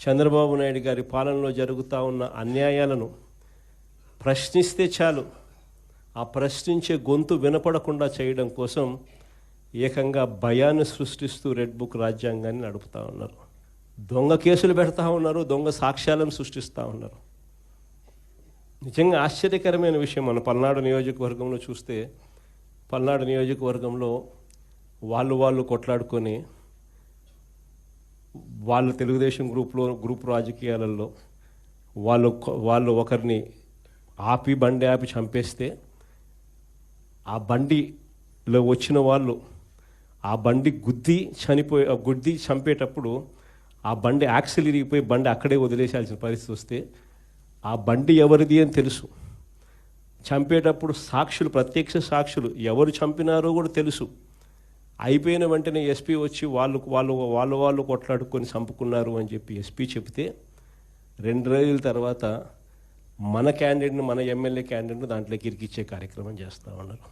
చంద్రబాబు నాయుడు గారి పాలనలో జరుగుతూ ఉన్న అన్యాయాలను ప్రశ్నిస్తే చాలు. ఆ ప్రశ్నించే గొంతు వినపడకుండా చేయడం కోసం ఏకంగా భయాన్ని సృష్టిస్తూ రెడ్ బుక్ రాజ్యాంగాన్ని నడుపుతా ఉన్నారు. దొంగ కేసులు పెడతా ఉన్నారు దొంగ సాక్ష్యాలను సృష్టిస్తూ ఉన్నారు. నిజంగా ఆశ్చర్యకరమైన విషయం మన పల్నాడు నియోజకవర్గంలో చూస్తే పల్నాడు నియోజకవర్గంలో వాళ్ళు వాళ్ళు కొట్లాడుకొని వాళ్ళ తెలుగుదేశం గ్రూప్లో గ్రూప్ రాజకీయాలలో వాళ్ళు వాళ్ళు ఒకరిని ఆపి బండి ఆపి చంపేస్తే ఆ బండిలో వచ్చిన వాళ్ళు ఆ బండి గుద్ది చనిపోయి ఆ గుద్ది చంపేటప్పుడు ఆ బండి యాక్సిల్ ఇరిగిపోయి బండి అక్కడే వదిలేసాల్సిన పరిస్థితి వస్తే ఆ బండి ఎవరిది అని తెలుసు. చంపేటప్పుడు సాక్షులు ప్రత్యక్ష సాక్షులు ఎవరు చంపినారో కూడా తెలుసు. అయిపోయిన వెంటనే ఎస్పీ వచ్చి వాళ్ళు వాళ్ళు వాళ్ళు వాళ్ళు కొట్లాడుకొని చంపుకున్నారు అని చెప్పి ఎస్పీ చెప్తే రెండు రోజుల తర్వాత మన క్యాండిడేట్ని మన ఎమ్మెల్యే క్యాండిడేట్ని దాంట్లోకి ఇరికిచ్చే కార్యక్రమం చేస్తూ ఉన్నారు.